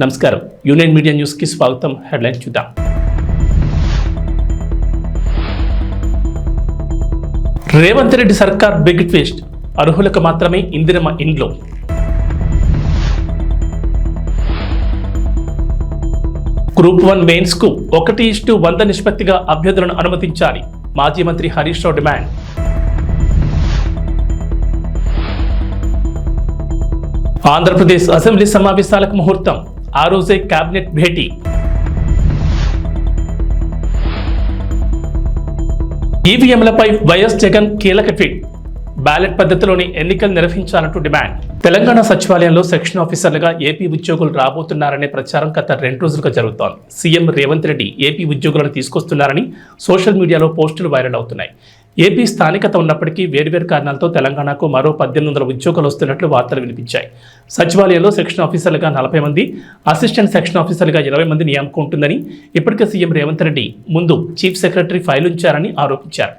నమస్కారం. Union media న్యూస్కి స్వాగతం. హెడ్లైన్ చూద్దాం. రేవంత్ రెడ్డి సర్కార్ బిగ్ ట్విస్ట్. అర్హులకు మాత్రమే ఇందిరమ ఇండ్లో. గ్రూప్ వన్ మెయిన్స్కు ఒకటి ఇష్టు వంద నిష్పత్తిగా అభ్యర్థులను అనుమతించాలి. మాజీ మంత్రి హరీష్ రావు డిమాండ్. ఆంధ్రప్రదేశ్ అసెంబ్లీ సమావేశాలకు ముహూర్తం. ఆ రోజే కేబినెట్ భేటీ. ఈవీఎంలపై వైఎస్ జగన్ కీలక ట్వీట్. బ్యాలెట్ పద్ధతిలోని ఎన్నికలు నిర్వహించాలంటూ డిమాండ్. తెలంగాణ సచివాలయంలో సెక్షన్ ఆఫీసర్లుగా ఏపీ ఉద్యోగులు రాబోతున్నారనే ప్రచారం గత రెండు రోజులుగా జరుగుతోంది. సీఎం రేవంత్ రెడ్డి ఏపీ ఉద్యోగులను తీసుకొస్తున్నారని సోషల్ మీడియాలో పోస్టులు వైరల్ అవుతున్నాయి. ఏపీ స్థానికత ఉన్నప్పటికీ వేర్వేరు కారణాలతో తెలంగాణకు మరో పద్దెనిమిది వందల ఉద్యోగాలు వస్తున్నట్లు వార్తలు వినిపించాయి. సచివాలయంలో సెక్షన్ ఆఫీసర్లుగా నలభై మంది అసిస్టెంట్ సెక్షన్ ఆఫీసర్లుగా ఇరవై మంది నియామకం ఉంటుందని ఇప్పటికే సీఎం రేవంత్ రెడ్డి ముందు చీఫ్ సెక్రటరీ ఫైల్ ఉంచారని ఆరోపించారు.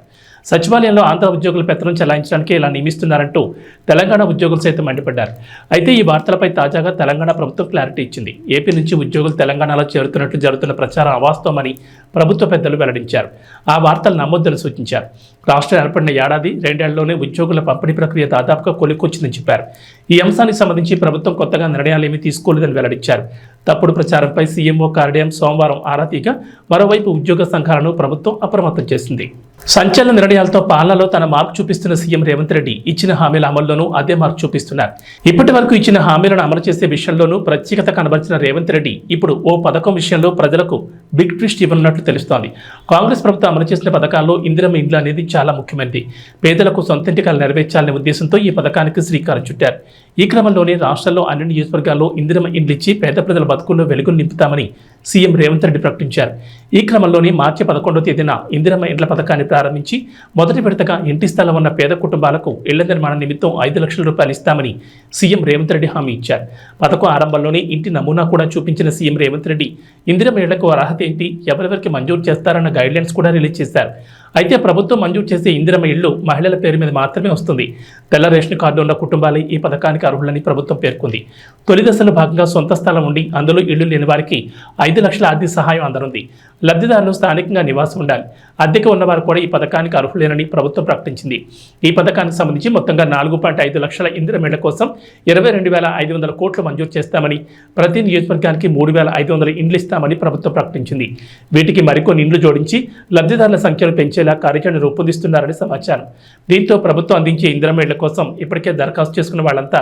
సచివాలయంలో ఆంధ్ర ఉద్యోగుల పెత్తనం చెలాయించడానికి ఇలా నియమిస్తున్నారంటూ తెలంగాణ ఉద్యోగులు సైతం మండిపడ్డారు. అయితే ఈ వార్తలపై తాజాగా తెలంగాణ ప్రభుత్వం క్లారిటీ ఇచ్చింది. ఏపీ నుంచి ఉద్యోగులు తెలంగాణలో చేరుతున్నట్లు జరుగుతున్న ప్రచారం అవాస్తవమని ప్రభుత్వ పెద్దలు వెల్లడించారు. ఆ వార్తలు నమ్మొద్దని సూచించారు. రాష్ట్రం ఏర్పడిన ఏడాది రెండేళ్ళలోనే ఉద్యోగుల పంపిణీ ప్రక్రియ దాదాపుగా కొలికొచ్చిందని చెప్పారు. ఈ అంశానికి సంబంధించి ప్రభుత్వం కొత్తగా నిర్ణయాలేమీ తీసుకోలేదని వెల్లడించారు. తప్పుడు ప్రచారంపై సీఎంఓ కార్యాలయం సోమవారం ఆరా తీగా మరోవైపు ఉద్యోగ సంఘాలను ప్రభుత్వం అప్రమత్తం చేసింది. సంచలన నిర్ణయాలతో పాలనలో తన మార్పు చూపిస్తున్న సీఎం రేవంత్ రెడ్డి ఇచ్చిన హామీల అమల్లోనూ అదే మార్పు చూపిస్తున్నారు. ఇప్పటి వరకు ఇచ్చిన హామీలను అమలు చేసే విషయంలోనూ ప్రత్యేకత కనబరిచిన రేవంత్ రెడ్డి ఇప్పుడు ఓ పథకం విషయంలో ప్రజలకు బిగ్ ట్విస్ట్ ఇవ్వనున్నట్లు తెలుస్తోంది. కాంగ్రెస్ ప్రభుత్వం అమలు చేసిన పథకాల్లో ఇందిరమ్మ ఇండ్లు అనేది చాలా ముఖ్యమైనది. పేదలకు సొంత ఇంటికాలు నెరవేర్చాలనే ఉద్దేశంతో ఈ పథకానికి శ్రీకారం చుట్టారు. ఈ క్రమంలోనే రాష్ట్రంలో అన్ని నియోజకవర్గాల్లో ఇందిరమ ఇండ్లు ఇచ్చి పేద ప్రజల బతుకుల్లో వెలుగులు నింపుతామని సీఎం రేవంత్ రెడ్డి ప్రకటించారు. ఈ క్రమంలోనే మార్చి పదకొండవ తేదీన ఇందిరమ్మ ఇండ్ల పథకాన్ని ప్రారంభించి మొదటి విడతగా ఇంటి స్థలం ఉన్న పేద కుటుంబాలకు ఇళ్ళ నిర్మాణం నిమిత్తం ఐదు లక్షల రూపాయలు ఇస్తామని సీఎం రేవంత్ రెడ్డి హామీ ఇచ్చారు. పథకం ఆరంభంలోనే ఇంటి నమూనా కూడా చూపించిన సీఎం రేవంత్ రెడ్డి ఇందిరమ్మ ఇళ్ళకు అర్హత ఏంటి? ఎవరెవరికి మంజూరు చేస్తారన్న గైడ్లైన్స్ కూడా రిలీజ్ చేశారు. అయితే ప్రభుత్వం మంజూరు చేసే ఇందిరమ్మ ఇళ్ళు మహిళల పేరు మీద మాత్రమే వస్తుంది. తెల్ల రేషన్ కార్డు ఉన్న కుటుంబాలే ఈ పథకానికి అర్హులని ప్రభుత్వం పేర్కొంది. తొలి దశలో భాగంగా సొంత స్థలం ఉండి అందులో ఇళ్ళు లేని వారికి ఐదు లక్షల ఆర్థిక సహాయం అందనుంది. లబ్ధిదారులు స్థానికంగా నివాసం ఉండాలి. అద్దెకు ఉన్నవారు కూడా ఈ పథకానికి అర్హులేనని ప్రభుత్వం ప్రకటించింది. ఈ పథకానికి సంబంధించి మొత్తంగా నాలుగు పాయింట్ ఐదు లక్షల ఇందిరమిళ్ళ కోసం ఇరవై రెండు వేల ఐదు వందల కోట్లు మంజూరు చేస్తామని ప్రతి నియోజకవర్గానికి మూడు వేల ఐదు వందల ఇండ్లు ఇస్తామని ప్రభుత్వం ప్రకటించింది. వీటికి మరికొన్ని ఇండ్లు జోడించి లబ్ధిదారుల సంఖ్యను పెంచేలా కార్యాచరణ రూపొందిస్తున్నారని సమాచారం. దీంతో ప్రభుత్వం అందించే ఇందిరమిళ్ళ కోసం ఇప్పటికే దరఖాస్తు చేసుకున్న వాళ్ళంతా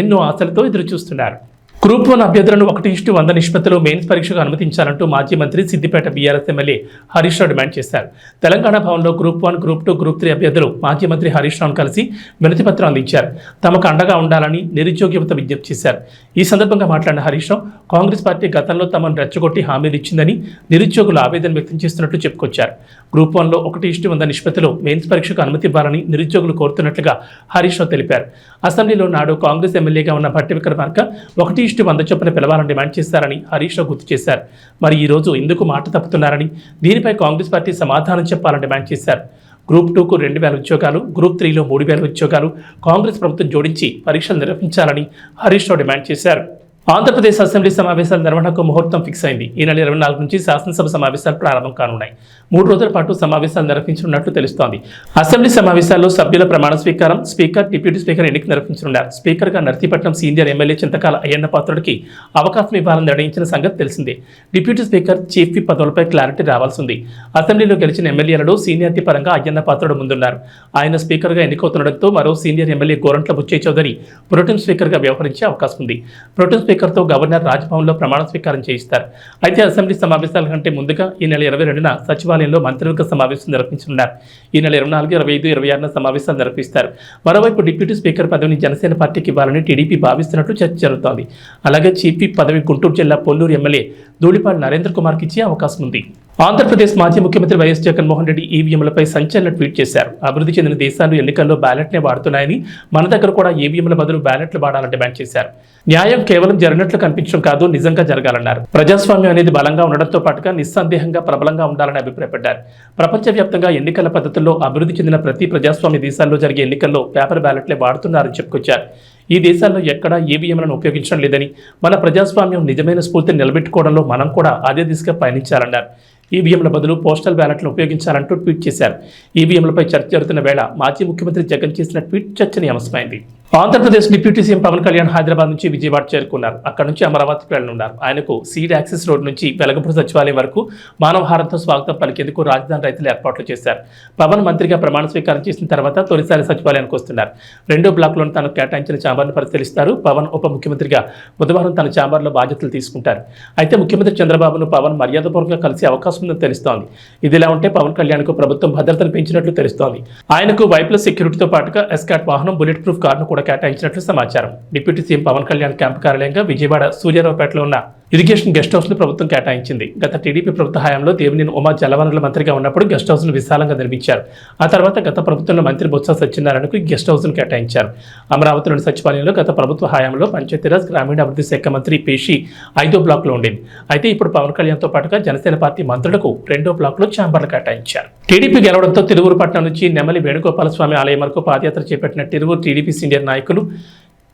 ఎన్నో ఆశలతో ఎదురు చూస్తున్నారు గ్రూప్ వన్ అభ్యర్థులను ఒకటి ఇష్టు వంద నిష్పత్తిలో మెయిన్స్ పరీక్షకు అనుమతించాలంటూ మాజీ మంత్రి Siddipet BRS MLA Harish Rao demand చేశారు. తెలంగాణ భవన్లో group one group two group three అభ్యర్థులు మాజీ మంత్రి హరీష్ రావును కలిసి వినతిపత్రం అందించారు. తమకు అండగా ఉండాలని నిరుద్యోగ యువత విజ్ఞప్తి చేశారు. ఈ సందర్భంగా మాట్లాడిన హరీష్ రావు కాంగ్రెస్ పార్టీ గతంలో తమను రెచ్చగొట్టి హామీలు ఇచ్చిందని నిరుద్యోగులు ఆవేదన వ్యక్తం చేస్తున్నట్లు చెప్పుకొచ్చారు. గ్రూప్ వన్లో ఒకటి ఇష్టు వంద నిష్పత్తిలో మెయిన్స్ పరీక్షకు అనుమతి ఇవ్వాలని నిరుద్యోగులు కోరుతున్నట్లుగా హరీష్ రావు తెలిపారు. అసెంబ్లీలో నాడు కాంగ్రెస్ ఎమ్మెల్యేగా ఉన్న భట్టి విక్రమార్క ఒకటి ఇష్టు వంద చొప్పున పిలవాలని డిమాండ్ చేశారని హరీష్ రావు గుర్తు చేశారు. మరి ఈ రోజు ఎందుకు మాట తప్పుతున్నారని దీనిపై కాంగ్రెస్ పార్టీ సమాధానం చెప్పాలని డిమాండ్ చేశారు. గ్రూప్ టూకు రెండు వేల ఉద్యోగాలు గ్రూప్ త్రీలో మూడు వేల ఉద్యోగాలు కాంగ్రెస్ ప్రభుత్వం జోడించి పరీక్షలు నిర్వహించాలని హరీష్ రావు డిమాండ్ చేశారు. ఆంధ్రప్రదేశ్ అసెంబ్లీ సమావేశాల నిర్వహణకు ముహూర్తం ఫిక్స్ అయింది. ఈ నెల ఇరవై నాలుగు నుంచి శాసనసభ సమావేశాలు ప్రారంభం కానున్నాయి. మూడు రోజుల పాటు సమావేశాలు నిర్వహించనున్నట్లు తెలుస్తోంది. అసెంబ్లీ సమావేశాల్లో సభ్యుల ప్రమాణ స్వీకారం స్పీకర్ డిప్యూటీ స్పీకర్ ఎన్నిక నిర్వహించనున్నారు. స్పీకర్గా నర్సీపట్నం సీనియర్ ఎమ్మెల్యే చింతకాల అయ్యన్న పాత్రుడికి అవకాశం ఇవ్వాలని నిర్ణయించిన సంగతి తెలిసిందే. డిప్యూటీ స్పీకర్ చీఫ్ విప్ పదవులపై క్లారిటీ రావాల్సి ఉంది అసెంబ్లీలో గెలిచిన ఎమ్మెల్యేలలో సీనియారిటీ పరంగా అయ్యన్న పాత్రుడు ముందున్నారు. ఆయన స్పీకర్గా ఎన్నికవుతుండటంతో మరో senior MLA Gorantla Butchaiah Chowdary pro tem స్పీకర్గా వ్యవహరించే అవకాశం ఉంది. ప్రొటెం స్పీకర్తో గవర్నర్ రాజ్భవన్లో ప్రమాణ స్వీకారం చేయిస్తారు. అయితే అసెంబ్లీ సమావేశాల కంటే ముందుగా ఈ నెల ఇరవై రెండున సచివాలయంలో మంత్రివర్గ సమావేశం నిర్వహించనున్నారు. ఈ నెల ఇరవై నాలుగు ఇరవై ఐదు ఇరవై ఆరున సమావేశాలు నిర్వహిస్తారు. మరోవైపు డిప్యూటీ స్పీకర్ పదవిని జనసేన పార్టీకి ఇవ్వాలని టీడీపీ భావిస్తున్నట్లు చర్చ జరుగుతోంది. అలాగే చీఫ్ పదవి గుంటూరు జిల్లా పొల్లూరు ఎమ్మెల్యే ధూళిపాడు నరేంద్ర కుమార్కి ఇచ్చే అవకాశం ఉంది. ఆంధ్రప్రదేశ్ మాజీ ముఖ్యమంత్రి వైఎస్ జగన్మోహన్ రెడ్డి ఈవీఎంలపై సంచలన ట్వీట్ చేశారు. అభివృద్ధి చెందిన దేశాలు ఎన్నికల్లో బ్యాలెట్నే వాడుతున్నాయని మన దగ్గర కూడా ఈవీఎంల బదులు బ్యాలెట్లు వాడాలని డిమాండ్ చేశారు. న్యాయం కేవలం జరిగినట్లు కనిపించడం కాదు నిజంగా జరగాలన్నారు. ప్రజాస్వామ్యం అనేది బలంగా ఉండడంతో పాటుగా నిస్సందేహంగా ప్రబలంగా ఉండాలని అభిప్రాయపడ్డారు. ప్రపంచవ్యాప్తంగా ఎన్నికల పద్ధతుల్లో అభివృద్ధి చెందిన ప్రతి ప్రజాస్వామ్య దేశాల్లో జరిగే ఎన్నికల్లో పేపర్ బ్యాలెట్లే వాడుతున్నారని చెప్పుకొచ్చారు. ఈ దేశాల్లో ఎక్కడా ఈవీఎంలను ఉపయోగించడం లేదని మన ప్రజాస్వామ్యం నిజమైన స్ఫూర్తిని నిలబెట్టుకోవడంలో మనం కూడా అదే దిశగా పయనించాలన్నారు. ఈవీఎంల బదులు పోస్టల్ బ్యాలెట్లను ఉపయోగించాలంటూ ట్వీట్ చేశారు. ఈవీఎంలపై చర్చ జరుగుతున్న వేళ మాజీ ముఖ్యమంత్రి జగన్ చేసిన ట్వీట్ చర్చనీయాంశమైంది. ఆంధ్రప్రదేశ్ డిప్యూటీ సీఎం పవన్ కళ్యాణ్ హైదరాబాద్ నుంచి విజయవాడ చేరుకున్నారు. అక్కడ నుంచి అమరావతికి వెళ్ళనున్నారు ఆయనకు సీడ్ యాక్సెస్ రోడ్ నుంచి వెలగపూడి సచివాలయం వరకు మానవహారంతో స్వాగతం పలికేందుకు రాజధాని రైతులు ఏర్పాట్లు చేశారు. పవన్ మంత్రిగా ప్రమాణ స్వీకారం చేసిన తర్వాత తొలిసారి సచివాలయానికి వస్తున్నారు. రెండో బ్లాక్లోని తాను కేటాయించిన ఛాంబర్ను పరిశీలిస్తారు. పవన్ ఉప ముఖ్యమంత్రిగా బుధవారం తన ఛాంబర్లో బాధ్యతలు తీసుకుంటారు. అయితే ముఖ్యమంత్రి చంద్రబాబును పవన్ మర్యాదపూర్వకంగా కలిసే అవకాశం ఉందని తెలుస్తోంది. ఇదిలా ఉంటే పవన్ కళ్యాణ్కు ప్రభుత్వం భద్రతను పెంచినట్లు తెలుస్తోంది. ఆయనకు వైప్లస్ సెక్యూరిటీతో పాటుగా ఎస్కాట్ వాహనం బుల్లెట్ ప్రూఫ్ కార్ను కూడా కేటాయించినట్లు సమాచారం. Deputy CM Pawan Kalyan camp కార్యాలయంగా విజయవాడ సూర్యారావుపేటలో ఉన్న ఇరిగేషన్ గెస్ట్ హౌస్ను ప్రభుత్వం కేటాయించింది. గత టీడీపీ ప్రభుత్వ హయాంలో దేవినేని ఉమా జలవనరుల మంత్రిగా ఉన్నప్పుడు గెస్ట్ హౌస్ను విశాలంగా నిర్మించారు. ఆ తర్వాత గత ప్రభుత్వంలో మంత్రి బొత్స సత్యనారాయణకు గెస్ట్ హౌస్ను కేటాయించారు. అమరావతిలోని సచివాలయంలో గత ప్రభుత్వ హయాంలో పంచాయతీరాజ్ గ్రామీణాభివృద్ధి శాఖ మంత్రి పేషి ఐదో బ్లాక్లో ఉండేది. అయితే ఇప్పుడు పవన్ కళ్యాణ్తో పాటుగా జనసేన పార్టీ మంత్రులకు రెండో బ్లాక్లో ఛాంబర్లు కేటాయించారు. టీడీపీ గెలవడంతో తిరువురు పట్నం నుంచి నెమలి వేణుగోపాలస్వామి ఆలయం వరకు పాదయాత్ర చేపట్టిన తిరువురు టీడీపీ సీనియర్ నాయకులు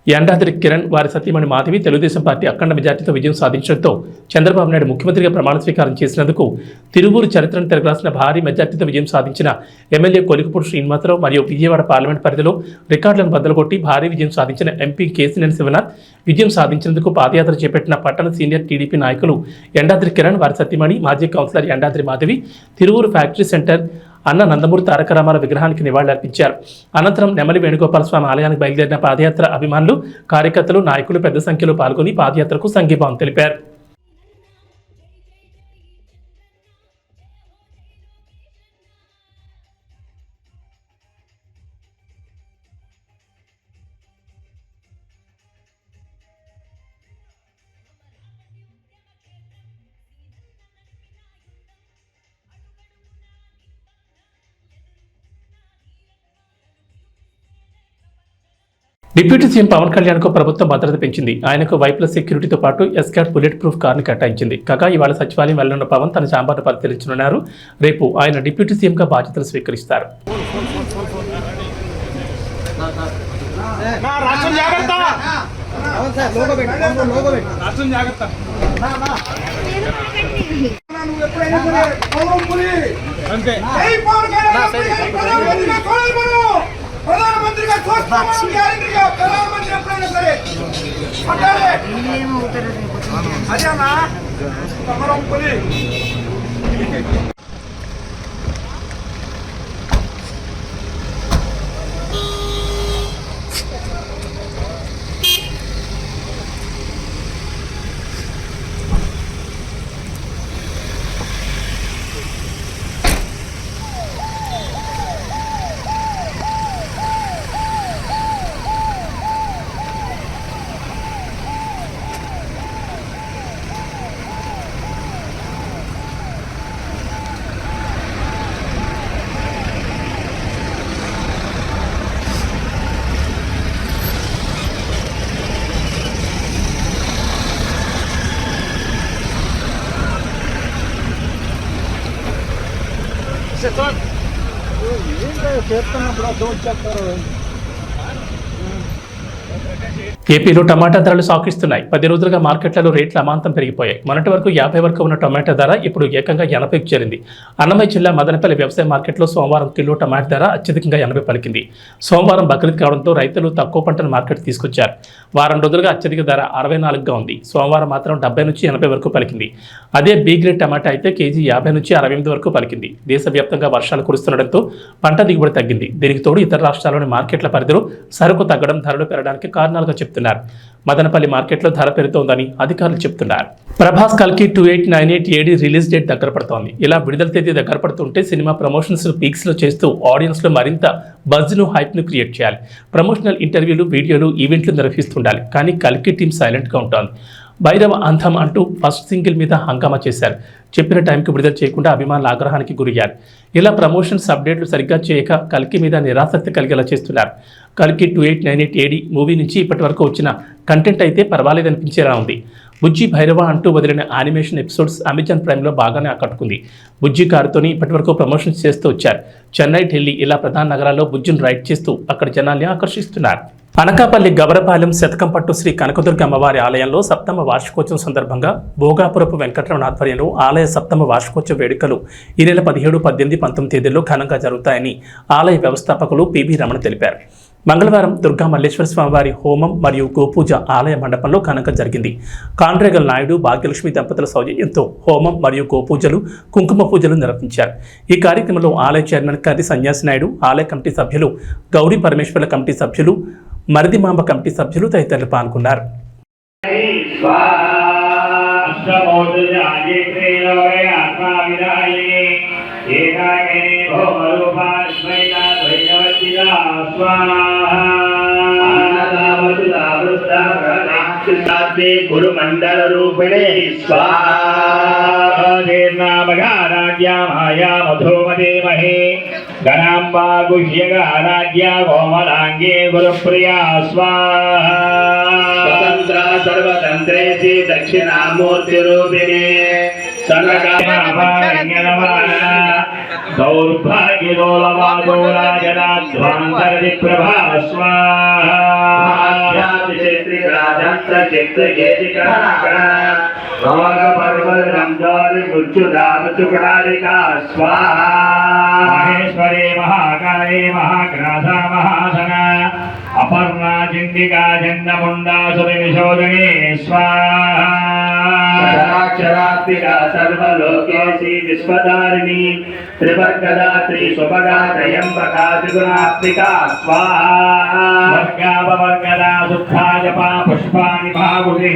యండాద్రి కిరణ్ వారి సతీమణి మాధవి తెలుగుదేశం పార్టీ అఖండ మెజార్టీతో విజయం సాధించడంతో చంద్రబాబు నాయుడు ముఖ్యమంత్రిగా ప్రమాణ స్వీకారం చేసినందుకు తిరువూరు చరిత్రను తిరగరాసిన భారీ మెజార్టీతో విజయం సాధించిన ఎమ్మెల్యే కొలికపూడి శ్రీనివాసరావు మరియు విజయవాడ పార్లమెంట్ పరిధిలో రికార్డులను బద్దలుకొట్టి భారీ విజయం సాధించిన ఎంపీ కేసినేని శివనాథ్ విజయం సాధించినందుకు పాదయాత్ర చేపట్టిన పట్టణ సీనియర్ టీడీపీ నాయకులు ఎండాద్రి కిరణ్ వారి సతీమణి మాజీ councillor Endadri Madhavi Tiruvuru factory centre Anna Nandamuri Taraka Ramarao విగ్రహానికి నివాళులర్పించారు. అనంతరం నెమలి వేణుగోపాల స్వామి ఆలయానికి బయలుదేరిన పాదయాత్ర అభిమానులు కార్యకర్తలు నాయకులు పెద్ద సంఖ్యలో పాల్గొని పాదయాత్రకు సంఘీభావం తెలిపారు. డిప్యూటీ సీఎం పవన్ కళ్యాణ్కు ప్రభుత్వం భద్రత పెంచింది. ఆయనకు వైప్లస్ సెక్యూరిటీతో పాటు ఎస్కాట్ బుల్లెట్ ప్రూఫ్ కార్ను కేటాయించింది. కాగా ఇవాళ సచివాలయం వెళ్ళనున్న పవన్ తన చాంబర్ను పరిశీలించనున్నారు. రేపు ఆయన డిప్యూటీ సీఎం గా బాధ్యతలు స్వీకరిస్తారు. అంతే ప్రధానమంత్రిగా కోరుకోను ప్రధానమంత్రిగా చూస్తామని గ్యారెంటీగా ప్రధానమంత్రి ఎప్పుడైనా సరే పట్టాలి అదేనా పవన్ పులి don't check for ఏపీలో టమాటా ధరలు సాకిస్తున్నాయి. పది రోజులుగా మార్కెట్లలో రేట్లు అమాంతం పెరిగిపోయాయి. మొన్నటి వరకు యాభై వరకు ఉన్న టమాటా ధర ఇప్పుడు ఏకంగా ఎనభైకి చేరింది. అన్నమయ్య జిల్లా మదనపల్లి వ్యవసాయ మార్కెట్లో సోమవారం కిలో టమాటా ధర అత్యధికంగా ఎనభై పలికింది. సోమవారం బక్రీద్ కావడంతో రైతులు తక్కువ పంటను మార్కెట్ తీసుకొచ్చారు. వారం రోజులుగా అత్యధిక ధర అరవై నాలుగుగా ఉంది. సోమవారం మాత్రం డెబ్బై నుంచి ఎనభై వరకు పలికింది. అదే బీ గ్రేడ్ టమాటా అయితే కేజీ యాభై నుంచి అరవై ఎనిమిది వరకు పలికింది. దేశవ్యాప్తంగా వర్షాలు కురుస్తుండటంతో పంట దిగుబడి తగ్గింది. దీనికి తోడు ఇతర రాష్ట్రాల్లోని మార్కెట్ల పరిధిలో సరుకు తగ్గడం ధరలు పెరగడానికి కారణాలుగా చెప్తున్నారు. మదనపల్లి మార్కెట్లో ధర పెరుగుతోందని అధికారులు చెప్తున్నారు. ప్రభాస్ కల్కి two eight nine eight AD release date దగ్గర పడుతోంది. ఇలా విడుదల తేదీ దగ్గర పడుతుంటే సినిమా ప్రమోషన్స్ పీక్స్లో చేస్తూ ఆడియన్స్లో మరింత బజ్ను హైప్ను క్రియేట్ చేయాలి. ప్రమోషనల్ ఇంటర్వ్యూలు వీడియోలు ఈవెంట్లు నిర్వహిస్తుండాలి. కానీ కల్కి టీం సైలెంట్గా ఉంటుంది. భైరవ అంధం అంటూ ఫస్ట్ సింగిల్ మీద హంగామా చేశారు. చెప్పిన టైంకి విడుదల చేయకుండా అభిమానుల ఆగ్రహానికి గురయ్యారు. ఇలా ప్రమోషన్స్ అప్డేట్లు సరిగ్గా చేయక కల్కి మీద నిరాసక్తి కలిగేలా చేస్తున్నారు. కల్కి two eight nine eight AD movie నుంచి ఇప్పటి వరకు వచ్చిన కంటెంట్ అయితే పర్వాలేదనిపించేలా ఉంది. బుజ్జి భైరవ అంటూ వదిలిన యానిమేషన్ ఎపిసోడ్స్ అమెజాన్ ప్రైమ్లో బాగానే ఆకట్టుకుంది. బుజ్జి కారుతోని ఇప్పటివరకు ప్రమోషన్స్ చేస్తూ వచ్చారు. చెన్నై ఢిల్లీ ఇలా ప్రధాన నగరాల్లో బుజ్జిని రైడ్ చేస్తూ అక్కడ జనాల్ని ఆకర్షిస్తున్నారు. అనకాపల్లి గవరపాలెం శతకంపట్టు శ్రీ కనకదుర్గ అమ్మవారి ఆలయంలో సప్తమ వార్షికోత్సవం సందర్భంగా భోగాపురపు వెంకటరమణ ఆధ్వర్యంలో ఆలయ సప్తమ వార్షికోత్సవ వేడుకలు ఈ నెల పదిహేడు పద్దెనిమిది పంతొమ్మిది తేదీల్లో ఘనంగా జరుగుతాయని ఆలయ వ్యవస్థాపకులు పిబి రమణ తెలిపారు. మంగళవారం దుర్గా మల్లేశ్వర స్వామివారి హోమం మరియు గోపూజ ఆలయ మండపంలో ఘనంగా జరిగింది. కాండ్రేగల్ నాయుడు భాగ్యలక్ష్మి దంపతుల సౌజన్యంతో హోమం మరియు గోపూజలు కుంకుమ పూజలు నిర్వహించారు. ఈ కార్యక్రమంలో ఆలయ చైర్మన్ కర్రి సన్యాసి నాయుడు ఆలయ కమిటీ సభ్యులు గౌరీ పరమేశ్వర్ల కమిటీ సభ్యులు మరిదిమాంబ కమిటీ సభ్యులు తదితరులు పాల్గొన్నారు. గురుమండల రూపిణే స్వాహారాజ్యా మధోమదేమహే. మధోమదే మహే గణాంబా గుహ్యగారాజ్య కోమలాంగే గురుప్రియా స్వతంత్ర సర్వతంత్రేసి దక్షిణామూర్తి రూపిణే దౌర్భాగ్యదోలవాదోరాజనాధ్వాంతరది ప్రభా మహేశ్వరే మహాకాళే మహాగ్రాసా మహాసన అపర్ణా చండికా చండముండా సురవిశోధనే స్వాక్షరాత్మిక సర్వలోకేసి విశ్వదారిణి త్రివర్గదా త్రిశుభగా త్రయంబకా త్రిగుణాత్మికా స్వాహావర్గాపవర్గదా శుద్ధా జపా పుష్పాణి భాగుషి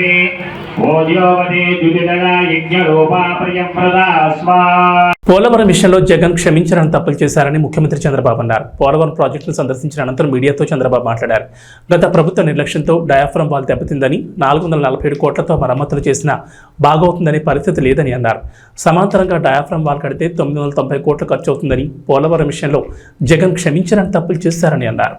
యజ్ఞరూపా స్వా. పోలవరం విషయంలో జగన్ క్షమించడానికి తప్పులు చేశారని ముఖ్యమంత్రి చంద్రబాబు అన్నారు. పోలవరం ప్రాజెక్టును సందర్శించిన అనంతరం మీడియాతో చంద్రబాబు మాట్లాడారు. గత ప్రభుత్వ నిర్లక్ష్యంతో డయాఫ్రమ్ వాల్ దెబ్బతిందని నాలుగు వందల నలభై ఏడు కోట్లతో మరమ్మతులు చేసినా బాగవుతుందని పరిస్థితి లేదని అన్నారు. సమాంతరంగా డయాఫ్రమ్ వాల్ కడితే తొమ్మిది వందల తొంభై కోట్లు ఖర్చు అవుతుందని పోలవరం విషయంలో జగన్ క్షమించడానికి తప్పులు చేశారని అన్నారు.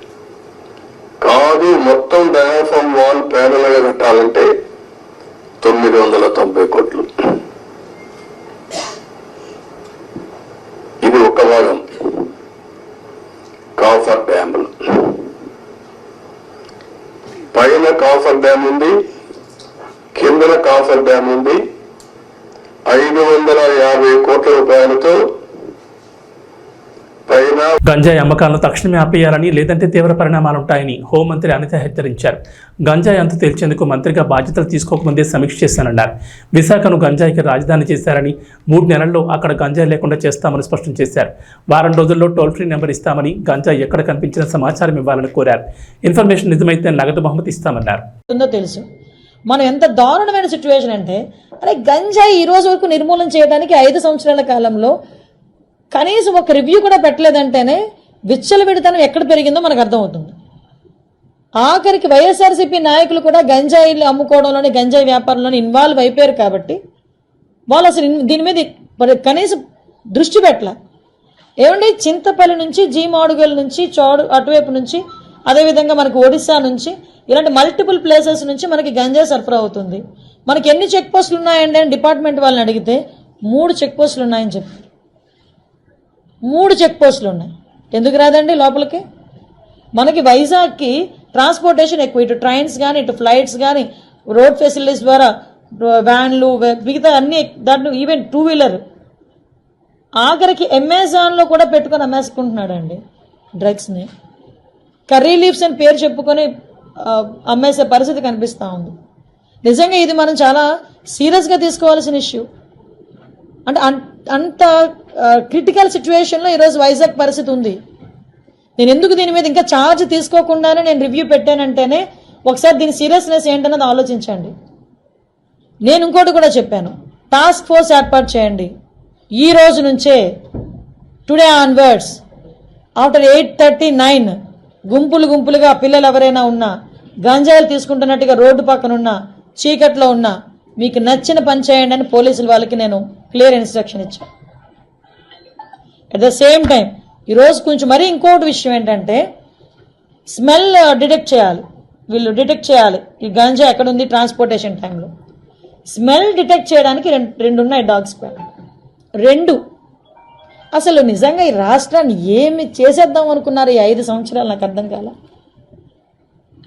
కాదు మొత్తం డయాఫామ్ వాల్ ప్యానల్ కట్టాలంటే తొమ్మిది వందల తొంభై కోట్లు. ఇది ఒక భాగం. కాఫర్ డ్యాములు పైన కాఫర్ డ్యామ్ ఉంది కిందన కాఫర్ డ్యామ్ ఉంది. ఐదు వందల యాభై కోట్ల రూపాయలతో గంజాయి అమ్మకాలను తక్షణమే ఆపేయాలని లేదంటే తీవ్ర పరిణామాలుంటాయని హోంమంత్రి అనిత హెచ్చరించారు. గంజాయి అంత తేల్చేందుకు మంత్రిగా బాధ్యతలు తీసుకోకముందే సమీక్ష చేశానన్నారు. విశాఖను గంజాయికి రాజధాని చేశారని మూడు నెలల్లో అక్కడ గంజాయి లేకుండా చేస్తామని స్పష్టం చేశారు. వారం రోజుల్లో టోల్ ఫ్రీ నెంబర్ ఇస్తామని గంజాయి ఎక్కడ కనిపించిన సమాచారం ఇవ్వాలని కోరారు. ఇన్ఫర్మేషన్ నిజమైతే నగదు బహుమతి ఇస్తామన్నారు. తెలుసు. మనం ఎంత దారుణమైన సిచ్యువేషన్ అంటే అరే గంజాయి ఈ రోజు వరకు నిర్మూలన చేయడానికి ఐదు సంవత్సరాల కాలంలో కనీసం ఒక రివ్యూ కూడా పెట్టలేదంటేనే విచ్చలవిడితనం ఎక్కడ పెరిగిందో మనకు అర్థమవుతుంది. ఆఖరికి వైఎస్ఆర్సీపీ నాయకులు కూడా గంజాయిలు అమ్ముకోవడంలోని గంజాయి వ్యాపారంలోని ఇన్వాల్వ్ అయిపోయారు కాబట్టి వాళ్ళు అసలు దీని మీద కనీసం దృష్టి పెట్టల. ఏమండి? చింతపల్లి నుంచి జీ మాడుగల్ నుంచి చోడు అటువైపు నుంచి అదేవిధంగా మనకు ఒడిశా నుంచి ఇలాంటి మల్టిపుల్ ప్లేసెస్ నుంచి మనకి గంజా సరఫరా అవుతుంది. మనకి ఎన్ని చెక్ పోస్టులు ఉన్నాయండి అని డిపార్ట్మెంట్ వాళ్ళని అడిగితే మూడు చెక్ పోస్టులు ఉన్నాయని చెప్పారు. మూడు చెక్ పోస్టులు ఉన్నాయి. ఎందుకు రాదండి లోపలికి? మనకి వైజాగ్కి ట్రాన్స్పోర్టేషన్ ఎక్కువ. ఇటు ట్రైన్స్ కానీ ఇటు ఫ్లైట్స్ కానీ రోడ్ ఫెసిలిటీస్ ద్వారా వ్యాన్లు మిగతా అన్ని దాంట్లో ఈవెన్ టూ వీలర్ ఆఖరికి అమెజాన్లో కూడా పెట్టుకొని అమ్మేసుకుంటున్నాడండి డ్రగ్స్ని. కర్రీ లీవ్స్ అని పేరు చెప్పుకొని అమ్మేసే పరిస్థితి కనిపిస్తూ ఉంది. నిజంగా ఇది మనం చాలా సీరియస్గా తీసుకోవాల్సిన ఇష్యూ. అంటే అంత క్రిటికల్ సిచ్యువేషన్లో ఈరోజు వైజాగ్ పరిస్థితి ఉంది. నేను ఎందుకు దీని మీద ఇంకా ఛార్జ్ తీసుకోకుండానే నేను రివ్యూ పెట్టానంటేనే ఒకసారి దీని సీరియస్నెస్ ఏంటన్నది ఆలోచించండి. నేను ఇంకోటి కూడా చెప్పాను. టాస్క్ ఫోర్స్ ఏర్పాటు చేయండి. ఈ రోజు నుంచే today onwards after eight thirty nine గుంపులు గుంపులుగా పిల్లలు ఎవరైనా ఉన్నా గంజాయిలు తీసుకుంటున్నట్టుగా రోడ్డు పక్కన ఉన్నా చీకట్లో ఉన్నా మీకు నచ్చిన పని చేయండి అని పోలీసుల వాళ్ళకి నేను క్లియర్ ఇన్స్ట్రక్షన్ ఇచ్చాను. అట్ ద సేమ్ టైం ఈరోజు కొంచెం మరీ ఇంకోటి విషయం ఏంటంటే స్మెల్ డిటెక్ట్ uh, చేయాలి. వీళ్ళు డిటెక్ట్ చేయాలి. ఈ గంజా ఎక్కడ ఉంది? ట్రాన్స్పోర్టేషన్ టైంలో స్మెల్ డిటెక్ట్ చేయడానికి రెండు రెండు ఉన్నాయి డాగ్స్ పైన. రెండు. అసలు నిజంగా ఈ రాష్ట్రాన్ని ఏమి చేసేద్దాం అనుకున్నారు ఈ ఐదు సంవత్సరాలు? నాకు అర్థం కాల.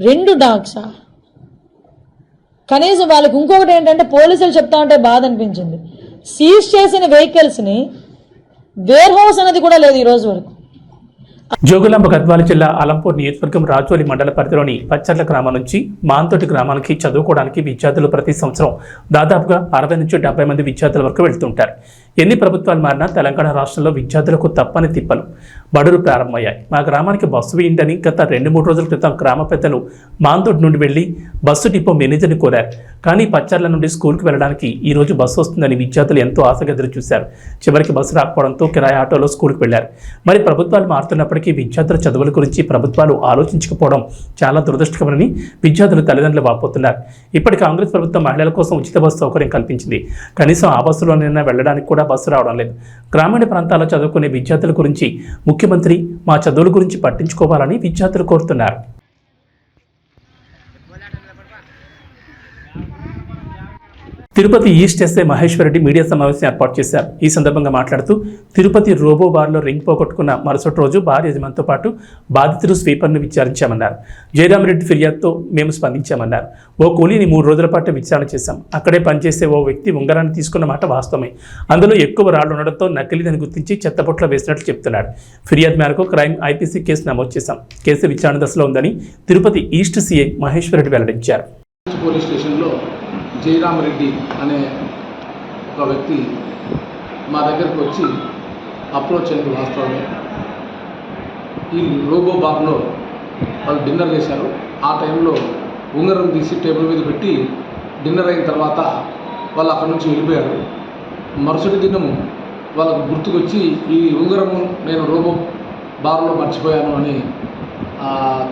రెండు డాగ్సా కనీసం వాళ్ళకి ఇంకొకటి ఏంటంటే పోలీసులు చెప్తా ఉంటే బాధ అనిపించింది. సీజ్ చేసిన వెహికల్స్ని వేర్ హౌస్ అనేది కూడా లేదు ఈ రోజు వరకు. జోగులాంబ గద్వాల జిల్లా అలంపూర్ నియోజకవర్గం రాజోలి మండల పరిధిలోని పచ్చర్ల గ్రామం నుంచి మాంతోటి గ్రామానికి చదువుకోవడానికి విద్యార్థులు ప్రతి సంవత్సరం దాదాపుగా అరవై నుంచి డెబ్బై మంది విద్యార్థుల వరకు వెళ్తుంటారు. ఎన్ని ప్రభుత్వాలు మారినా తెలంగాణ రాష్ట్రంలో విద్యార్థులకు తప్పని తిప్పలు. బడులు ప్రారంభమయ్యాయి. మా గ్రామానికి బస్సు వేయండి గత రెండు మూడు రోజుల క్రితం గ్రామ పెద్దలు మాందోడ్ నుండి వెళ్ళి బస్సు డిపో మేనేజర్ని కోరారు. కానీ పచ్చర్ల నుండి స్కూల్కి వెళ్ళడానికి ఈరోజు బస్సు వస్తుందని విద్యార్థులు ఎంతో ఆశగా ఎదురు చూశారు చివరికి బస్సు రాకపోవడంతో కిరాయి ఆటోలో స్కూల్కి వెళ్ళారు మరి ప్రభుత్వాలు మారుతున్నప్పటికీ విద్యార్థుల చదువుల గురించి ప్రభుత్వాలు ఆలోచించకపోవడం చాలా దురదృష్టకరమని విద్యార్థులు తల్లిదండ్రులు వాపోతున్నారు. ఇప్పటి కాంగ్రెస్ ప్రభుత్వం మహిళల కోసం ఉచిత బస్సు సౌకర్యం కల్పించింది. కనీసం ఆ బస్సులోనైనా వెళ్ళడానికి కూడా బస్సు రావడం లేదు. గ్రామీణ ప్రాంతాల్లో చదువుకునే విద్యార్థుల గురించి ముఖ్యమంత్రి మా చదువుల గురించి పట్టించుకోవాలని విద్యార్థులు కోరుతున్నారు. Tirupati east SA Maheshwar Reddy media సమావేశం ఏర్పాటు చేశారు. ఈ సందర్భంగా మాట్లాడుతూ తిరుపతి రోబో బార్లో రింగ్ పోగొట్టుకున్న మరుసటి రోజు బార్ యజమానితో పాటు బాధితులు స్వీపర్ను విచారించామన్నారు. జయరామరెడ్డి ఫిర్యాదుతో మేము స్పందించామన్నారు. ఓ కూలీని మూడు రోజుల పాటు విచారణ చేశాం. అక్కడే పనిచేసే ఓ వ్యక్తి ఉంగరాన్ని తీసుకున్న మాట వాస్తవమే. అందులో ఎక్కువ రాళ్ళు ఉండడంతో నకిలీదని గుర్తించి చెత్తపొట్ల వేసినట్లు చెప్తున్నాడు ఫిర్యాదు మేరకు క్రైమ్ ఐపీసీ కేసు నమోదు చేశాం. కేసు విచారణ దశలో ఉందని తిరుపతి ఈస్ట్ సీఐ మహేశ్వర్ రెడ్డి వెల్లడించారు. పోలీస్ స్టేషన్లో జయరామరెడ్డి అనే ఒక వ్యక్తి మా దగ్గరకు వచ్చి అప్రోచ్ అయింది వాస్తవమే. ఈ రోబో బార్లో వాళ్ళు డిన్నర్ చేశారు. ఆ టైంలో ఉంగరం తీసి టేబుల్ మీద పెట్టి డిన్నర్ అయిన తర్వాత వాళ్ళు అక్కడి నుంచి వెళ్ళిపోయారు. మరుసటి దినము వాళ్ళకు గుర్తుకొచ్చి ఈ ఉంగరము నేను రోబో బార్లో మర్చిపోయాను అని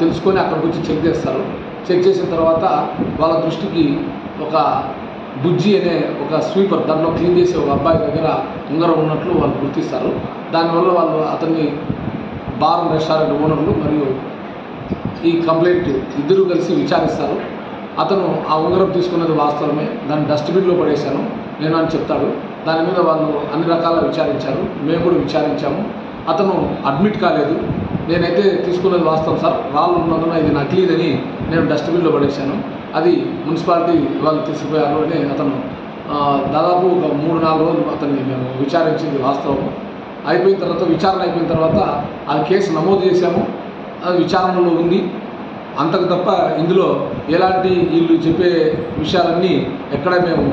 తెలుసుకొని అక్కడికి వచ్చి చెక్ చేస్తారు. చెక్ చేసిన తర్వాత వాళ్ళ దృష్టికి ఒక బుజ్జి అనే ఒక స్వీపర్ దాంట్లో క్లీన్ చేసే ఒక అబ్బాయి దగ్గర ఉంగరం ఉన్నట్లు వాళ్ళు గుర్తిస్తారు. దానివల్ల వాళ్ళు అతన్ని బార్ రెస్టారెంట్ ఓనర్లు మరియు ఈ కంప్లైంట్ ఇద్దరు కలిసి విచారిస్తారు. అతను ఆ ఉంగరం తీసుకున్నది వాస్తవమే. దాన్ని డస్ట్బిన్లో పడేశాను. నేను అని చెప్తాడు. దాని మీద వాళ్ళు అన్ని రకాల విచారించారు. మేము కూడా విచారించాము. అతను అడ్మిట్ కాలేదు. నేనైతే తీసుకున్నది వాస్తవం సార్. రాళ్ళు ఉన్నందున ఇది నకిలీదని నేను డస్ట్బిన్లో పడేశాను. అది మున్సిపాలిటీ వాళ్ళు తీసుకుపోయారు అని అతను దాదాపు ఒక మూడు నాలుగు రోజులు అతన్ని మేము విచారించింది వాస్తవం. అయిపోయిన తర్వాత విచారణ అయిపోయిన తర్వాత ఆ కేసు నమోదు చేశాము. అది విచారణలో ఉంది. అంతకు తప్ప ఇందులో ఎలాంటి వీళ్ళు చెప్పే విషయాలన్నీ ఎక్కడ మేము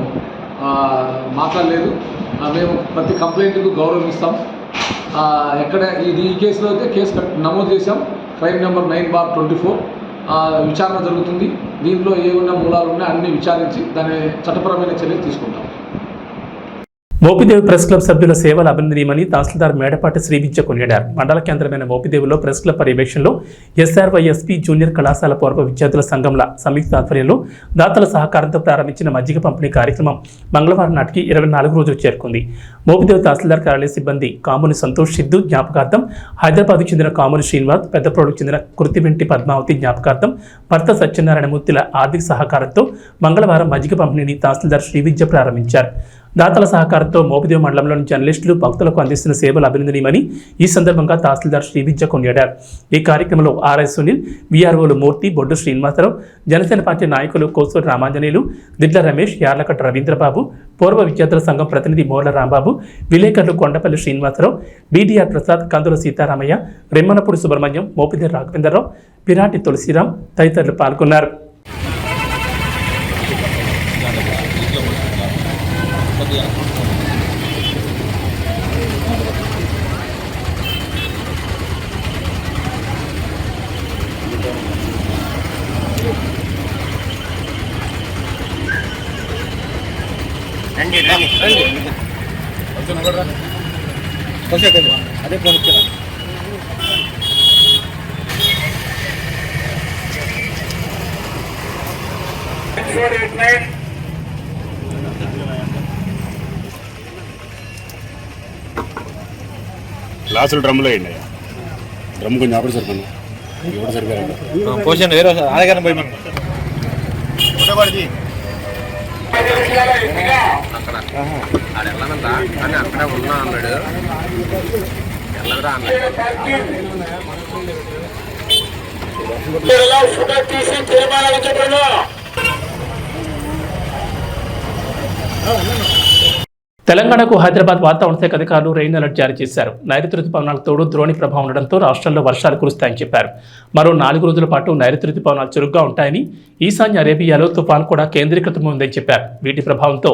మాట్లాడలేదు. మేము ప్రతి కంప్లైంట్కు గౌరవం ఇస్తాం. ఎక్కడ ఇది ఈ కేసులో అయితే కేసు నమోదు చేశాం. Crime number nine bar twenty four విచారణ జరుగుతుంది. దీంట్లో ఏమున్న మూలాలు ఉన్నాయో అన్ని విచారించి దాని చట్టపరమైన చర్యలు తీసుకుంటాం. మోపిదేవి ప్రెస్ క్లబ్ సభ్యుల సేవలు అభినందనీయమని తహసీల్దార్ మేడపాటి శ్రీ విద్య కొనియాడారు. మండల కేంద్రమైన మోపిదేవిలో ప్రెస్ క్లబ్ పర్యవేక్షణలో ఎస్ఆర్వైఎస్పీ జూనియర్ కళాశాల పూర్వ విద్యార్థుల సంఘంల సంయుక్త ఆధ్వర్యంలో దాతల సహకారంతో ప్రారంభించిన మజ్జిగ పంపిణీ కార్యక్రమం మంగళవారం నాటికి ఇరవై నాలుగు రోజులు చేరుకుంది. మోపిదేవి తహసీల్దార్ కార్యాలయ సిబ్బంది కాముని సంతోష్ సిద్ధు జ్ఞాపకార్థం హైదరాబాద్కు చెందిన కాముని శ్రీనివాస్ పెద్దప్రోడుకు చెందిన కృతివెంటి పద్మావతి జ్ఞాపకార్థం భర్త సత్యనారాయణమూర్తిల ఆర్థిక సహకారంతో మంగళవారం మజ్జిగ పంపిణీని తహసీల్దార్ శ్రీ విద్య ప్రారంభించారు. దాతల సహకారంతో మోపిదేవి మండలంలోని జర్నలిస్టులు భక్తులకు అందిస్తున్న సేవలు అభినందనీయమని ఈ సందర్భంగా తహసీల్దార్ శ్రీ విద్య కొనియాడారు. ఈ కార్యక్రమంలో ఆర్ఐ సునీల్ విఆర్ఓలు మూర్తి బొడ్డు శ్రీనివాసరావు జనసేన పార్టీ నాయకులు కోసూరు రామాంజనేయులు దిడ్ల రమేష్ యార్లకట్ట రవీంద్రబాబు పూర్వ విద్యార్థుల సంఘం ప్రతినిధి మోర్ల రాంబాబు విలేకరులు కొండపల్లి శ్రీనివాసరావు బీడీఆర్ ప్రసాద్ కందుల సీతారామయ్య రెమ్మనపూడి సుబ్రహ్మణ్యం మోపిదేవి రాఘవేంద్రరావు పిరాటి తులసిరాం తదితరులు పాల్గొన్నారు. గ్లాసులు డ్రమ్ములో వేయండి డ్రమ్ కొంచెం ఆపడి సరిపోయింది ఎవరు సరిపోయారు పోషన్ వేరే ఆడగానే పోయి తెలంగాణకు హైదరాబాద్ వాతావరణ శాఖ అధికారులు రెయిన్ అలర్ట్ జారీ చేశారు. నైరుతి రుతుపవనాలకు తోడు ద్రోణి ప్రభావం ఉండడంతో రాష్ట్రంలో వర్షాలు కురుస్తాయని చెప్పారు. మరో నాలుగు రోజుల పాటు నైరుతి రుతుపవనాలు చురుగ్గా ఉంటాయని ఈశాన్య అరేబియాలో తుఫాన్ కూడా కేంద్రీకృతం ఉందని చెప్పారు. వీటి ప్రభావంతో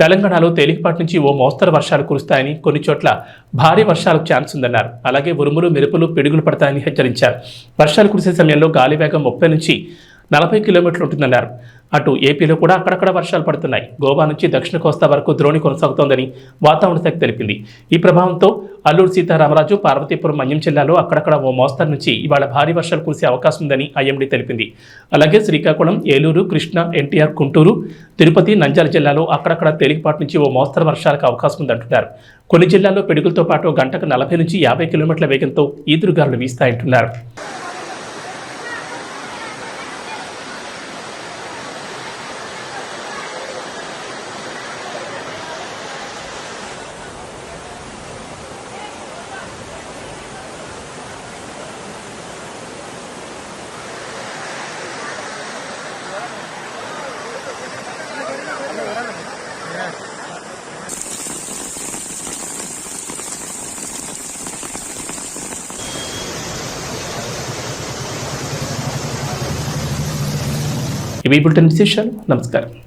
తెలంగాణలో తేలికపాటి నుంచి ఓ మోస్తరు వర్షాలు కురుస్తాయని కొన్ని చోట్ల భారీ వర్షాలకు ఛాన్స్ ఉందన్నారు. అలాగే ఉరుములు మెరుపులు పిడుగులు పడతాయని హెచ్చరించారు. వర్షాలు కురిసే సమయంలో గాలి వేగం ముప్పై నుంచి నలభై కిలోమీటర్లు ఉంటుందన్నారు. అటు ఏపీలో కూడా అక్కడక్కడ వర్షాలు పడుతున్నాయి. గోవా నుంచి దక్షిణ కోస్తా వరకు ద్రోణి కొనసాగుతోందని వాతావరణ శాఖ తెలిపింది. ఈ ప్రభావంతో అల్లూరు సీతారామరాజు పార్వతీపురం మన్యం జిల్లాలో అక్కడక్కడ ఓ మోస్తరు నుంచి ఇవాళ భారీ వర్షాలు కురిసే అవకాశం ఉందని ఐఎండీ తెలిపింది. అలాగే శ్రీకాకుళం ఏలూరు కృష్ణా ఎన్టీఆర్ గుంటూరు తిరుపతి నంద్యాల జిల్లాలో అక్కడక్కడ తేలికపాటి నుంచి ఓ మోస్తరు వర్షాలకు అవకాశం ఉందంటున్నారు. కొన్ని జిల్లాల్లో పిడుగులతో పాటు గంటకు నలభై నుంచి యాభై కిలోమీటర్ల వేగంతో ఈదురుగాలు వీస్తాయంటున్నారు. वी बुलेटिन विशेष नमस्कार